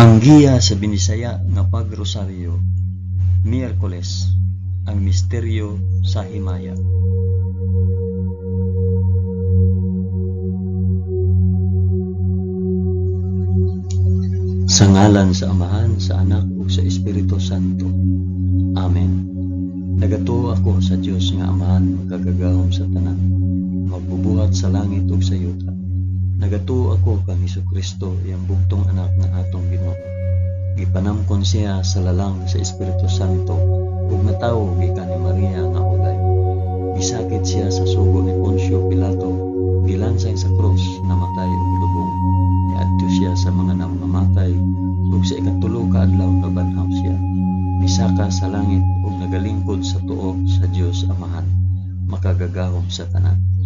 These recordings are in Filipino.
Ang giya sa Binisaya nga pagrosaryo, Miyerkules, ang misteryo sa Himaya. Sa ngalan sa Amahan, sa Anak, ug sa Espiritu Santo. Amen. Nagatuo ako sa Dios nga Amahan magkagagahom sa tanan, magbubuhat sa langit ug sa yuta. Nagatuo ako kang Kristo iyang bugtong anak nga atong Ginoo. Gipanamkon siya sa lalang sa Espiritu Santo ug natawo gikan ni Maria nga ulay. Gisakit siya sa sugo ni Poncio Pilato, gilansay sa krus, namatay ug lubong. Niadto siya sa mga namamatay ug sa ikatulo ka adlaw nabanhaw siya. Misaka sa langit ug nagalingkod sa tuo sa Dios Amahan, makagagahom sa tanan.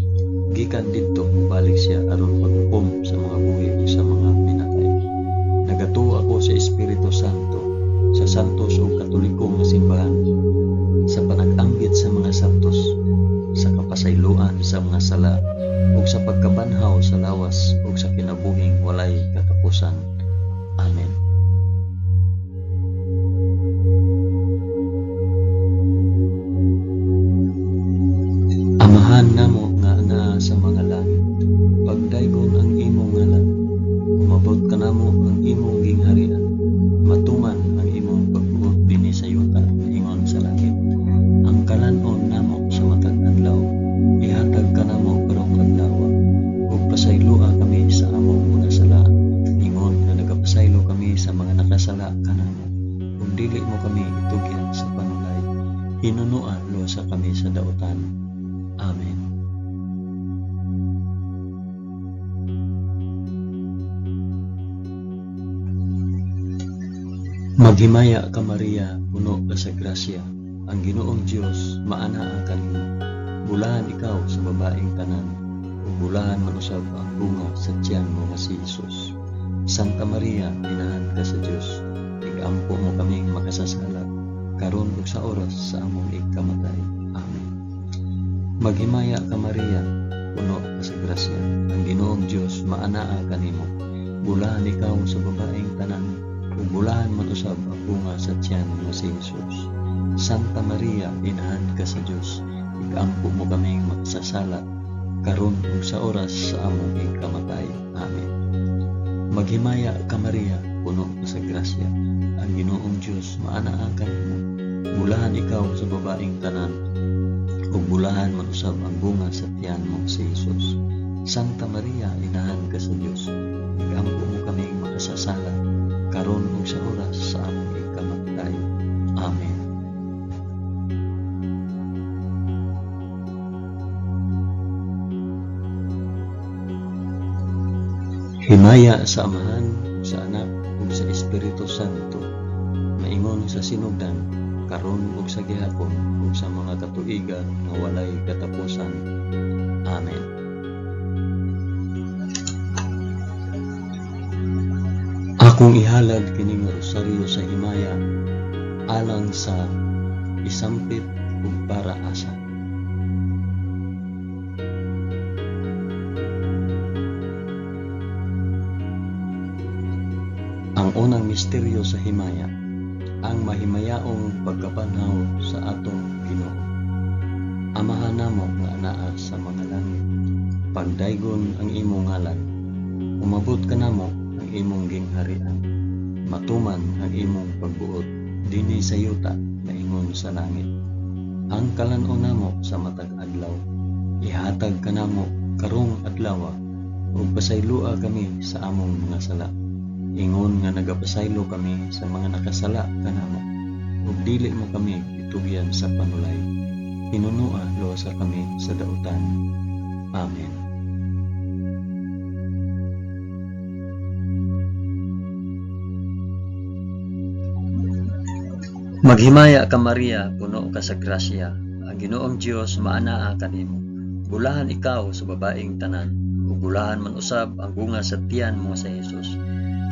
Gikan didto mubalik siya aron maghukom sa mga buhi ug sa mga minatay. Nagatuo ako sa Espiritu Santo, sa santos ug katolikong nga simbahan, sa panag-anggit sa mga santos, sa kapasayloan sa mga sala, ug sa pagkabanhaw sa lawas ug sa kinabuhing walay katapusan. Amen. Hinunuan lusa kami sa dautan. Amen. Maghimaya ka Maria, puno ka sa grasya, ang Ginoong Dios maanaa kanimo. Bulahan ikaw sa babaeng tanan, bulahan manusab ang bunga sa tiyan mo nga si Jesus. Santa Maria, inahan ka sa Dios, igampo mo kaming makasasala, karon ug sa oras sa among ikamatay. Amen. Maghimaya ka Maria, puno ka sa grasya, ang Ginoong Dios maanaa kanimo. Bulahan ikaw sa babaeng tanan, ug bulahan man usab ang bunga sa tiyan nga si Jesus. Santa Maria, inahan ka sa Dios, igampo mo kaming magsasala, karon ug sa oras sa among ikamatay. Amen. Maghimaya ka Maria, puno sa grasya, ang Ginoong Dios maanaa kanimo. Bulahan ikaw sa babaeng tanan, ug bulahan man usab ang bunga sa tiyan mo si Jesus. Santa Maria, inahan ka sa Dios, igampo mo kaming makasasala, karon ug sa oras sa among ikamatay. Amen. Himaya sa Amahan, sinugdan, karon ug sa gihapon, ug sa mga katuigan nga walay katapusan. Amen. Akong ihalad kining rosaryo sa himaya alang sa isampit ug para asa. Ang unang misteryo sa himaya, ang mahimayaong pagkabanhaw sa atong Ginoo. Amahan namo nga anaa sa mga langit, pagdaygon ang imong ngalan, umabot ka namo ang imong gingharian, matuman ang imong pagbuot dinhi sa yuta na ingon sa langit. Ang kalanon namo sa matag adlaw, ihatag ka namo karong adlaw ug pasaylua kami sa among mga sala. Ingon nga nagapasaylo kami sa mga nakasala kanamo ug dili mo kami itugyan sa panulay. Hinunua sa kami sa dautan. Amen. Maghimaya ka Maria, puno ka sa grasya. Ang Ginoong Dios maanaa kanimo. Bulahan ikaw sa babaeng tanan, ug bulahan man usab ang bunga sa tiyan mo sa Jesus.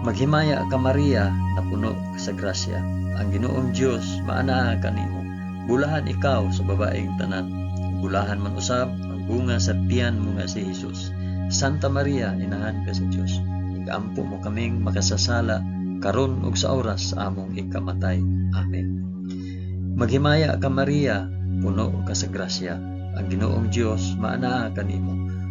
Maghimaya ka Maria, na puno sa grasya. Ang Ginoong Dios maanaa kanimo. Bulahan ikaw sa babaeng tanan. Bulahan man usab ang bunga sa tiyan mo nga si Hesus. Santa Maria, inahan ka sa Dios. Igampo mo kaming makasasala karon ug sa oras sa among ikamatay. Amen. Maghimaya ka Maria, puno ka sa grasya. Ang Ginoong Dios maanaa kanimo.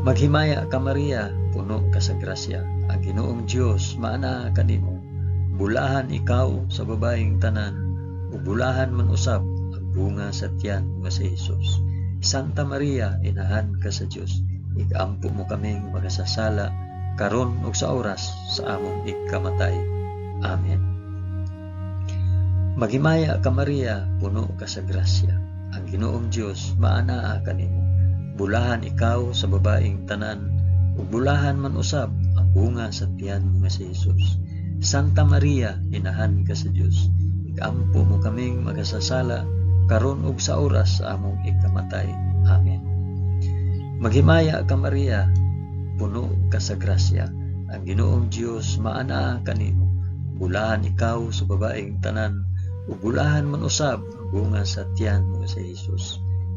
Maghimaya ka Maria, puno ka sa grasya. Ang Ginoong Dios maanaa kanimo. Bulahan ikaw sa babaeng tanan, ug bulahan man usab ang bunga sa tiyan nga si Hesus. Santa Maria, inahan ka sa Dios. Igampo mo kaming magasasala karon ug sa oras sa among ikamatay. Amen. Maghimaya ka Maria, puno ka sa grasya. Ang Ginoong Dios maanaa kanimo. Bulahan ikaw sa babaeng tanan, ug bulahan man usab ang bunga sa tiyan nga si Hesus. Santa Maria, inahan ka sa Dios. Igampo mo kaming magasasala karon ug sa oras sa among ikamatay. Amen. Maghimaya ka Maria, puno ka sa grasya. Ang Ginoong Dios maanaa kanimo. Bulahan ikaw sa babaeng tanan, ug bulahan man usab ang bunga sa tiyan mo sa Hesus.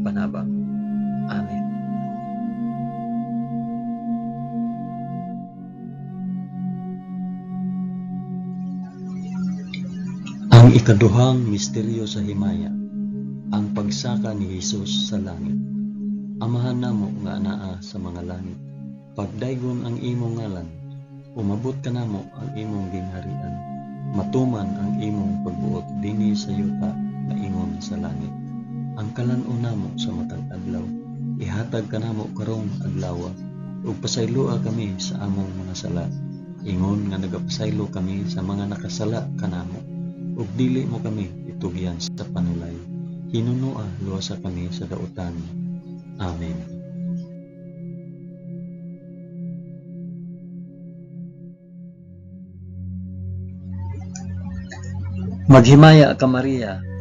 ug panabang. Amen. Ang ikaduhang misteryo sa himaya, ang pagsaka ni Jesus sa langit. Amahan namo nga anaa sa mga langit, pagdaygon ang imong ngalan, umabot ka namo ang imong gingharian, matuman ang imong pagbuot dinhi sa yuta nga ingon sa langit. Ang kalan-o namo sa matag adlaw, ihatag ka namo karong adlaw, ug pasaylua kami sa among mga sala. Ingon nga nagapasaylo kami sa mga nakasala kanamo ug dili mo kami itugyan sa panulay. Hinunua luwasa kami sa dautan. Amen. Maghimaya ka Maria,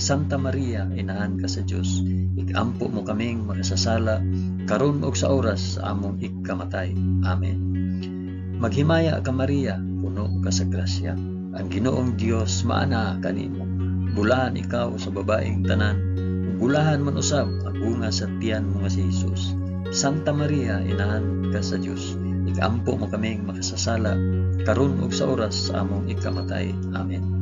Santa Maria, inahan ka sa Dios, igampo mo kaming makasasala karon ug sa oras sa among ikamatay. Amen. Maghimaya ka Maria, puno ka sa grasya. Ang Ginoong Dios maana kanimo. Bulahan ikaw sa babaeng tanan, bulahan man usab ang bunga sa tiyan mo nga si Jesus. Santa Maria, inahan ka sa Dios, igampo mo kaming makasasala karon ug sa oras sa among ikamatay. Amen.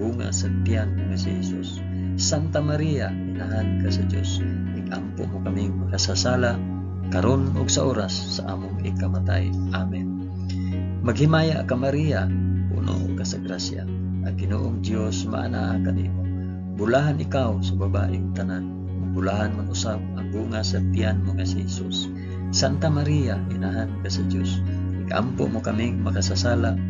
bunga sa tiyan nga si Jesus. Santa Maria, inahan ka sa Dios. Igampo mo kaming makasasala karon ug sa oras sa among ikamatay. Amen. Maghimaya ka Maria, puno ka sa grasya. Ang Ginoong Dios maana kanimo. Bulahan ikaw sa babaeng tanan, bulahan man usab ang bunga sa tiyan mo nga si Jesus. Santa Maria, inahan ka sa Dios. Igampo mo kaming makasasala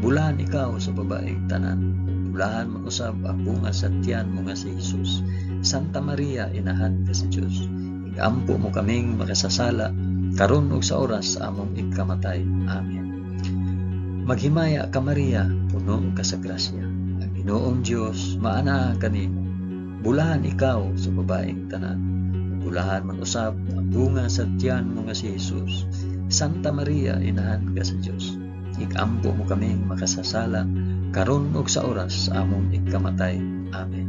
Bulahan ikaw sa babaeng tanan, bulahan man usab ang bunga sa tiyan mo nga si Jesus. Santa Maria, inahan ka sa Dios. Igampo mo kaming makasasala karon ug sa oras sa among ikamatay. Amen. Maghimaya ka Maria, puno ka sa grasya. Ang Ginoong Dios maana kanimo. Bulahan ikaw sa babaeng tanan. Bulahan man usab ang bunga sa tiyan mo nga si Jesus. Santa Maria, inahan ka sa Dios. Igampo mo kaming makasasala karon ug sa oras sa among ikamatay. Amen.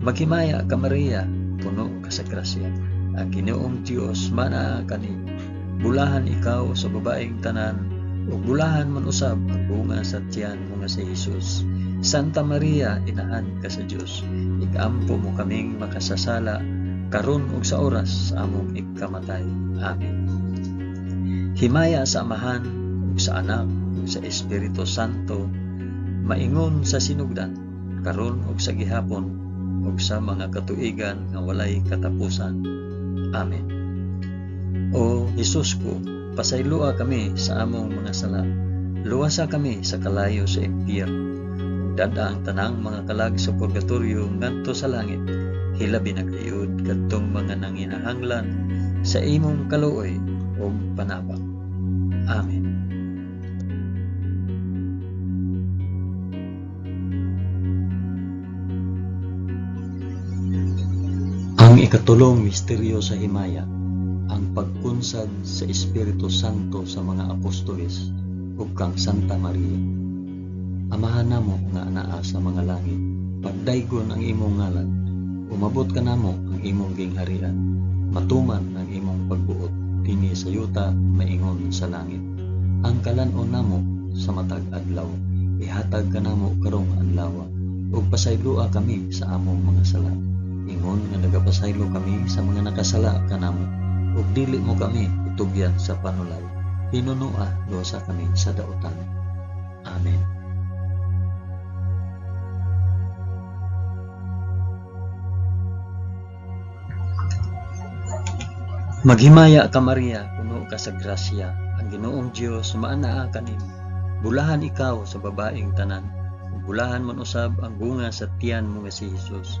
Maghimaya ka Maria, puno ka sa grasya. Ang Ginoong Dios mana kanimo. Bulahan ikaw sa babaeng tanan, ug bulahan man usab ang bunga sa tiyan mo nga si Jesus. Santa Maria, inahan ka sa Dios. Igampo mo kaming makasasala karon ug sa oras sa among ikamatay. Amen. Himaya sa Amahan sa Anak ug sa Espiritu Santo maingon sa sinugdan karon ug sa gihapon ug sa mga katuigan nga walay katapusan. Amen. O Jesus ko, pasaylua kami sa among mga sala. Luwasa kami sa kalayo sa impyerno. Dada ang tanang mga kalag sa purgatorio ngadto sa langit. Hilabi na kadtong mga nanginahanglan sa imong kaluoy o panabang. Amen. Ikatulong misteryo sa himaya, ang pagpunsad sa Espiritu Santo sa mga apostoles ug kang Santa Maria. Amahan namo nga anaa sa mga langit, pagdaygon ang imong ngalan, umabot ka namo ang imong gingharian, matuman ang imong pagbuot, kini sa yuta maingon sa langit. Ang kalanon namo sa matag adlaw, ihatag ka namo karong adlaw, ug pasaylua kami sa among mga sala ingon nga nagapasaylo kami sa mga nakasala kanamo ug dili mo kami itugyan sa panulay pinunua dosa kami sa dautan amen Maghimaya ka Maria, puno ka sa grasya. Ang Ginoong Dios maanaa kanimo. Bulahan ikaw sa babaeng tanan. Bulahan man usab ang bunga sa tiyan mo nga si Jesus.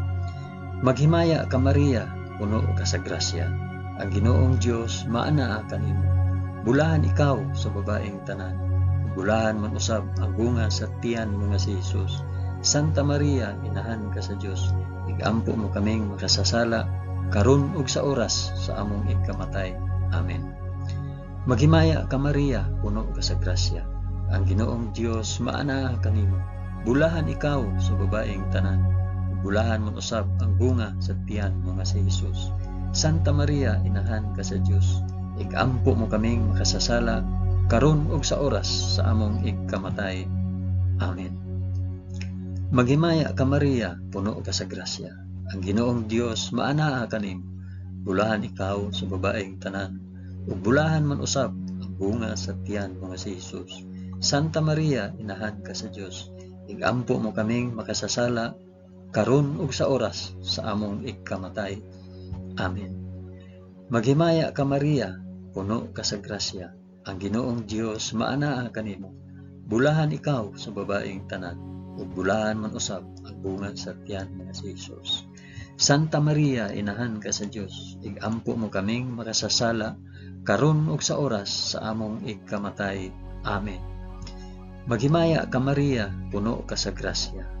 Maghimaya ka Maria, puno ka sa grasya. Ang Ginoong Dios maanaa kanimo. Bulahan ikaw sa babaeng tanan. Bulahan man usab ang bunga sa tiyan mo nga si Jesus. Santa Maria, inahan ka sa Dios. Igampo mo kaming makasasala karon ug sa oras sa among ikamatay. Amen. Maghimaya ka Maria, puno ka sa grasya. Ang Ginoong Dios maanaa kanimo. Bulahan ikaw sa babaeng tanan Bulahan mo usab ang bunga sa tiyan mga sa Jesus. Santa Maria, inahan ka sa Dios. Igampo mo kaming makasasala karon ug sa oras sa among igkamatay. Amen. Maghimaya ka Maria, puno ka sa grasya. Ang Ginoong Dios maanaa kanim. Bulahan ikaw sa babaeng tanan. Ug bulahan man usab ang bunga sa tiyan mga sa Jesus. Santa Maria, inahan ka sa Dios. Igampo mo kaming makasasala karon ug sa oras sa among ikamatay. Amen. Maghimaya ka Maria, puno ka sa grasya. Ang Ginoong Dios maanaa kanimo. Bulahan ikaw sa babaeng tanan, ug bulahan man usab ang bunga sa tiyan nga si Jesus. Santa Maria, inahan ka sa Dios, igampo mo kaming makasasala karon ug sa oras sa among ikamatay. Amen. Maghimaya ka Maria, puno ka sa grasya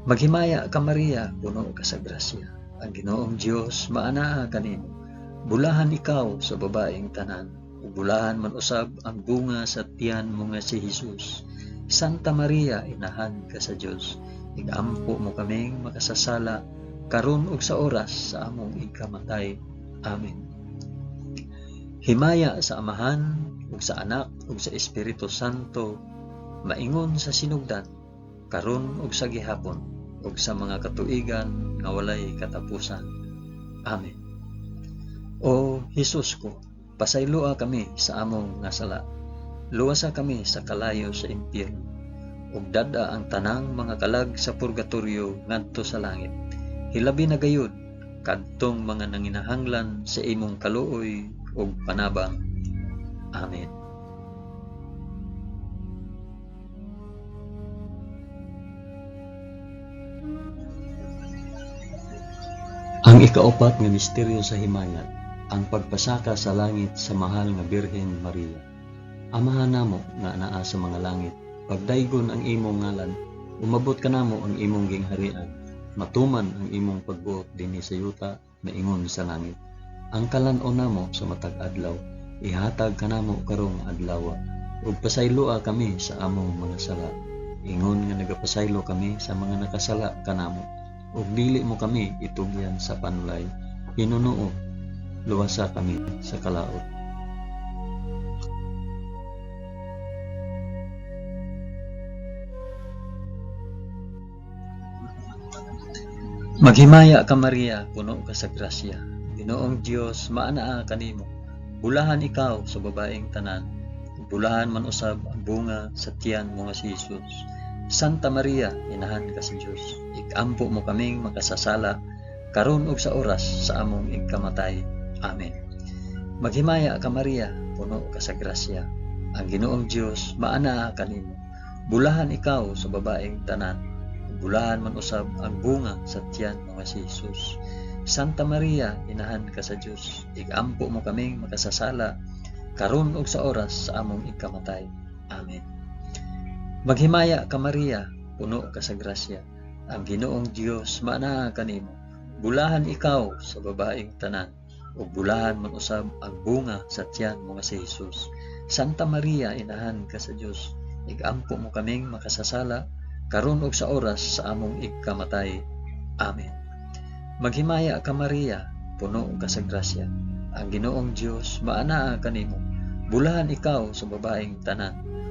Maghimaya ka Maria, puno ka sa grasya. Ang Ginoong Dios maanaa kanimo. Bulahan ikaw sa babaeng tanan. Bulahan man usab ang bunga sa tiyan mo nga si Jesus. Santa Maria, inahan ka sa Dios. Igampo mo kaming makasasala karon ug sa oras sa among ikamatay. Amen. Himaya sa Amahan ug sa Anak ug sa Espiritu Santo maingon sa sinugdan karon ug sa gihapon ug sa mga katuigan nga walay katapusan. Amen. O Hesus ko, pasayloa kami sa among nga sala. Luwasa kami sa kalayo sa impyerno. Ug dada ang tanang mga kalag sa purgatorio ngadto sa langit. Hilabi na gayud kadtong mga nanginahanglan sa imong kaluoy ug panabang. Amen. Ang ikaapat nga misteryo sa himayat, ang pagpasaka sa langit sa mahal nga Birhen Maria. Amahan namo nga naa sa mga langit, pagdaygon ang imong ngalan, umabot ka namo ang imong gingharian, matuman ang imong pagbuot dinhi sa yuta na ingon sa langit. Ang kalan-on namo sa matag adlaw, ihatag ka namo karong adlaw, ug pasayloa kami sa among mga sala. Ingon nga nagapasaylo kami sa mga nakasala kanamo ug dili mo kami itugyan sa panulay hinunuo luwasa kami sa kalaot Maghimaya ka Maria, puno ka sa grasya. Ginoong Dios, maanaa kanimo. Bulahan ikaw sa babaeng tanan. Bulahan man usab ang bunga sa tiyan mo nga si Jesus. Santa Maria, inahan ka sa Diyos. Ikampo mo kaming makasasala, karon ug sa oras sa among ikamatay. Amen. Maghimaya ka Maria, puno ka sa grasya. Ang Ginoong Dios maana kanimo. Bulahan ikaw sa babaeng tanan. Bulahan man usab ang bunga sa tiyan mga si Jesus. Santa Maria, inahan ka sa Dios. Igampo mo kaming makasasala, karon ug sa oras sa among ikamatay. Amen. Maghimaya ka Maria, puno ka sa grasya. Ang Ginoong Dios maanaa kanimo. Bulahan ikaw sa babaeng tanan, ug bulahan man usab ang bunga sa tiyan mo si Jesus. Santa Maria, inahan ka sa Dios, igampo mo kaming makasasala, karon ug sa oras sa among igkamatay. Amen. Maghimaya ka Maria, puno ka sa grasya. Ang Ginoong Dios maanaa kanimo. Bulahan ikaw sa babaeng tanan,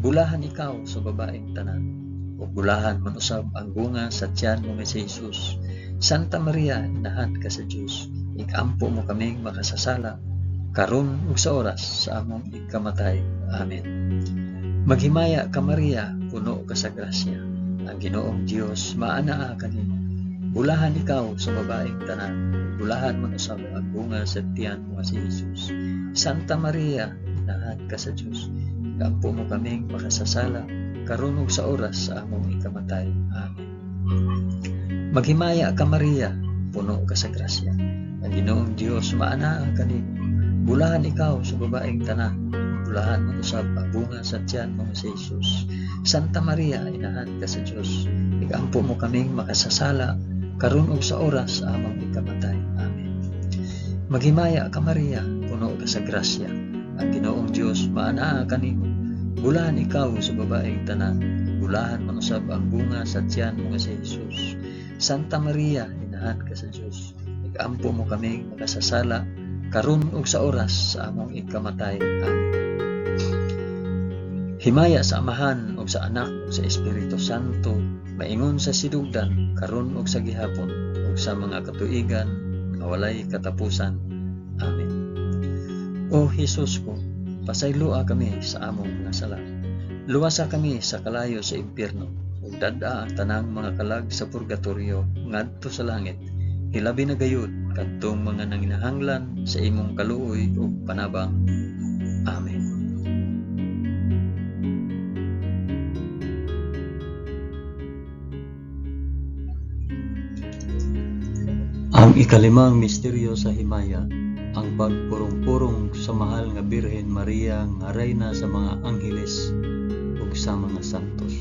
Bulahan ikaw sa babaeng tanan, ug bulahan man usab ang bunga sa tiyan mo si Jesus. Santa Maria, inahan ka sa Dios. Igampo mo kaming makasasala, karon ug sa oras sa among igkamatay. Amen. Maghimaya ka Maria, puno ka sa grasya. Ang Ginoong Dios maanaa kanimo. Bulahan ikaw sa babaeng tanan, bulahan man usab ang bunga sa tiyan mo si Jesus. Santa Maria, inahan ka sa Dios. Gampo mo kaming makasasala, karon ug sa oras sa among ikamatay. Amen. Maghimaya ka Maria, puno ka sa grasya. Ang Ginoong Dios maanaa kanimo. Bulahan ikaw sa babaeng tanan, bulahan mo ang bunga sa tiyan mo si Jesus. Santa Maria, inahan ka sa Dios. Igampo mo kaming makasasala, karon ug sa oras sa among ikamatay. Amen. Maghimaya ka Maria, puno ka sa grasya. Ang Ginoong Dios maanaa kanimo. Bulahan ikaw sa babaeng tanan, bulahan man usab ang bunga sa tiyan mo nga si Jesus. Santa Maria, inahan ka sa Dios. Igampo mo kaming makasasala, karon ug sa oras sa among ikamatay. Amen. Himaya sa Amahan ug sa Anak ug sa Espiritu Santo, maingon sa sidugdan, karon ug sa gihapon, ug sa mga katuigan nga katapusan. Amen. O Jesus ko, pasayloa kami sa among mga sala. Luwasa kami sa kalayo sa impyerno, ug dada ang tanang mga kalag sa purgatorio ngadto sa langit. Hilabi na gayud kadtong mga nanginahanglan sa imong kaluoy ug panabang. Amen. Ang ikalimang misteryo sa himaya, ang pagpurong-purong sa mahal nga Birhen Maria nga reyna sa mga angheles ug sa mga santos.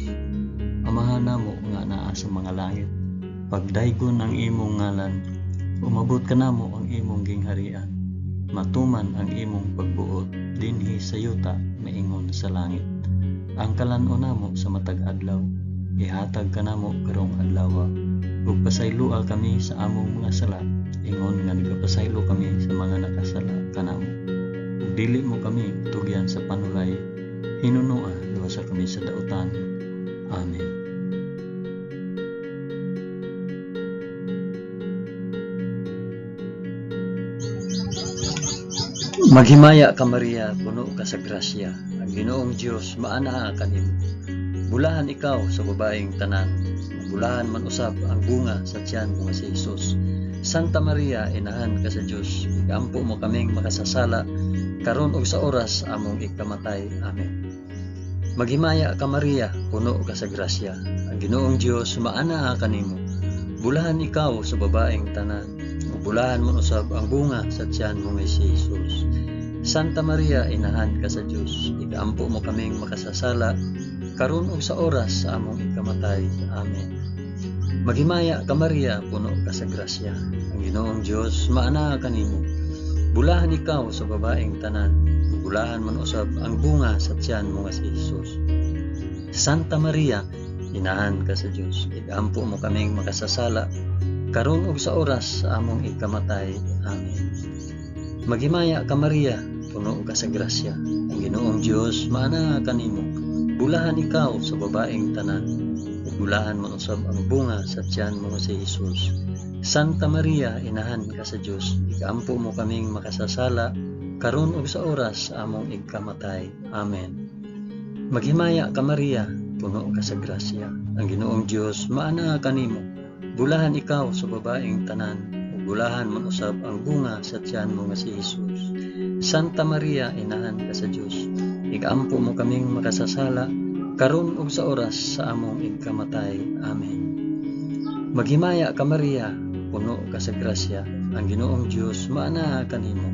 Amahan namo nga naa sa mga langit, pagdaygon ang imong ngalan, umabot ka namo ang imong gingharian, matuman ang imong pagbuot dinhi sa yuta maingon sa langit. Ang kalan-o namo sa matag adlaw, ihatag ka namo karong adlaw ug pasaylua kami sa among mga sala ingon nga nagapasaylo kami sa mga nakasala kanamo dili mo kami tugyan sa panulay hinunoa luwasa kami sa dautan amen Maghimaya ka Maria, puno ka sa grasya. Ang Ginoong Dios maanaa kanimo. Bulahan ikaw sa babaeng tanan, bulahan man usab ang bunga sa tiyan nga si Jesus. Santa Maria, inahan ka sa Dios, igampo mo kaming makasasala, karon og sa oras among ikamatay. Amen. Maghimaya ka Maria, puno ka sa grasya. Ang Ginoong Dios maanaa kanimo. Bulahan ikaw sa babaeng tanan, bulahan man usab ang bunga sa tiyan mo nga si Jesus. Santa Maria, inahan ka sa Dios, igampo mo kaming makasasala, karon ug sa oras sa among ikamatay. Amen. Maghimaya ka Maria, puno ka sa grasya. Ang Ginoong Dios maana kanimo. Bulahan ikaw sa babaeng tanan, bulahan man usab ang bunga sa tiyan mo nga si Jesus. Santa Maria, inahan ka sa Dios. Igampo mo kaming makasasala, karon ug sa oras sa among ikamatay. Amen. Maghimaya ka Maria, puno ka sa grasya. Ang Ginoong Dios maana kanimo. Bulahan ikaw sa babaeng tanan. Ug Bulahan mo usab ang bunga sa tiyan mo si Jesus. Santa Maria, inahan ka sa Dios. Ikampo mo kaming makasasala karon ug sa oras among ikamatay. Amen. Maghimaya ka Maria, puno ka sa grasya. Ang Ginoong Dios maana kanimo. Bulahan ikaw sa babaeng tanan, bulahan man usab ang bunga sa tiyan mo nga si Jesus. Santa Maria, inahan ka sa Dios. Ikampo mo kaming makasasala karon ug sa oras sa among ikamatay. Amen. Maghimaya ka Maria, puno ka sa grasya. Ang Ginoong Dios maana kanimo.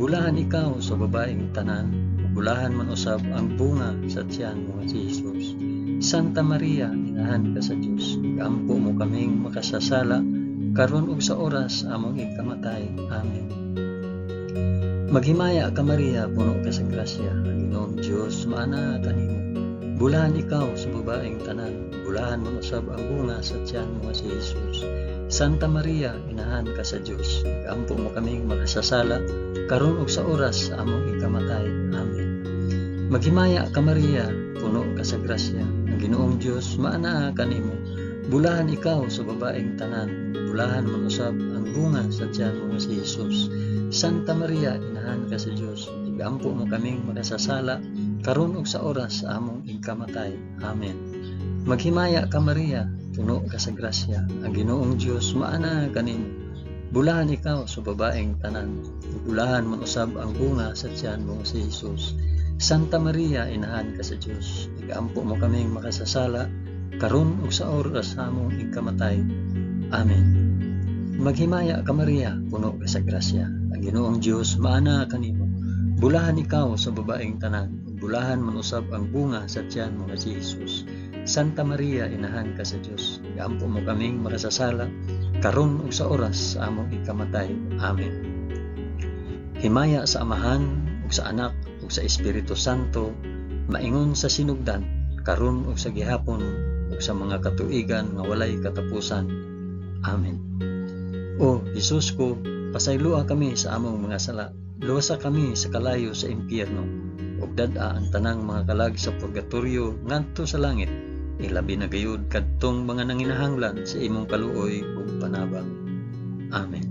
Bulahan ikaw sa babaeng tanan, Bulahan man usab ang bunga sa tiyan mo si Jesus. Santa Maria, inahan ka sa Dios. Ikampo mo kaming makasasala karon ug sa oras among ikamatay. Amen. Maghimaya ka Maria, puno ka sa grasya. Ang Ginoong Dios maana kanimo. Bulahan ikaw sa babaeng tanan. Bulahan man usab ang bunga sa tiyan mo nga si Jesus. Santa Maria, inahan ka sa Dios. Ikampo mo kaming makasasala karon ug sa oras sa among ikamatay. Amen. Maghimaya ka Maria, puno ka sa grasya. Ang Ginoong Dios maana kanimo. Bulahan ikaw sa babaeng tanan. Bulahan man usab ang bunga sa tiyan mo nga si Jesus. Santa Maria, inahan ka sa Dios. Igampo mo kaming makasasala karon ug sa oras sa among ikamatay. Amen. Maghimaya ka Maria, puno ka sa grasya. Ang Ginoong Dios maana kanimo. Bulahan ikaw sa babaeng tanan. Bulahan man usab ang bunga sa tiyan mo si Jesus. Santa Maria, inahan ka sa Diyos. Igaampo mo kaming makasasala, karon ug sa oras sa among ikamatay. Amen. Maghimaya ka Maria, puno ka sa grasya. Ang Ginoong Dios maana kanimo. Bulahan ikaw sa babaeng tanan. Bulahan man usab ang bunga sa tiyan mo si Jesus. Santa Maria, inahan ka sa Diyos. Igaampo mo kaming makasasala, karon ug sa oras sa among ikamatay. Amen. Himaya sa Amahan ug sa Anak ug sa Espiritu Santo, maingon sa sinugdan, karon ug sa gihapon ug sa mga katuigan nga walay katapusan. Amen. O Jesus ko, pasaylua kami sa among mga sala. Luwasa kami sa kalayo sa impyerno. Ug dad-a ang tanang mga kalag sa purgatorio ngadto sa langit. Ilabi na gayud kadtong mga nanginahanglan sa imong kaluoy ug panabang. Amen.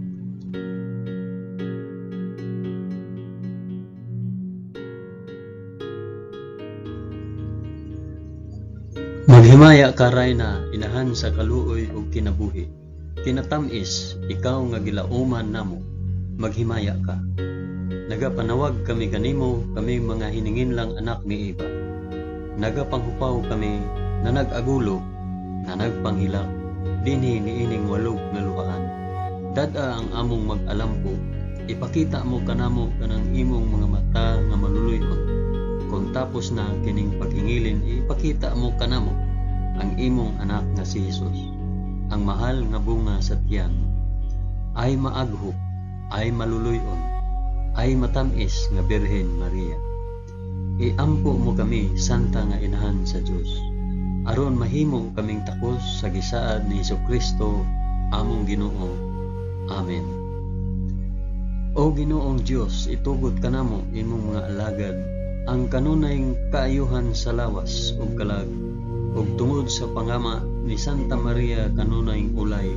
Maghimaya ka na inahan sa kaluoy ug kinabuhi. Kinatamis, ikaw nga gilauman namo. Maghimaya ka. Nagapanawag kami kanimo, kami mga hiningin lang anak ni Eva. Nagapanghupaw kami na nag-agulo, na nagpanghilak, dinhi niining walog nga luhaan. Dada ang among mag-alampo, ipakita mo kanamo kanang imong mga mata nga maluluyon. Kung tapos na kining paghingilin, ipakita mo kanamo ang imong anak nga si Jesus. Ang mahal nga bunga sa tiyan ay maaghop, ay maluluyon, ay matamis nga Birhen Maria. Iampo mo kami, Santa nga Inahan sa Dios. Aron mahimo kaming takos sa gisaad ni Hesus Kristo, among Ginoo. Amen. O Ginoong Dios, itugot kanamo imong mga alagad ang kanunay kaayuhan sa lawas ug kalag ug tungod sa pangama ni Santa Maria kanunay ulay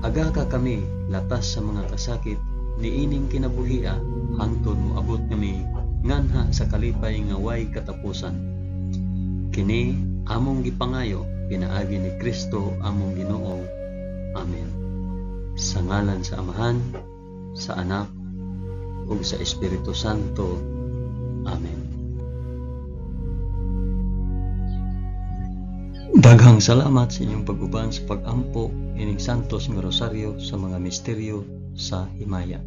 aga ka kami latas sa mga kasakit niining kinabuhia hangtod moabot kami nganha sa kalipay nga way katapusan. Kini among gipangayo pinaagi ni Kristo among Ginoo. Amen. Sa ngalan sa Amahan sa Anak ug sa Espiritu Santo. Amen. Daghang salamat sa inyong pag-uban sa pag-ampo ining santos nga rosaryo sa mga misteryo sa himaya.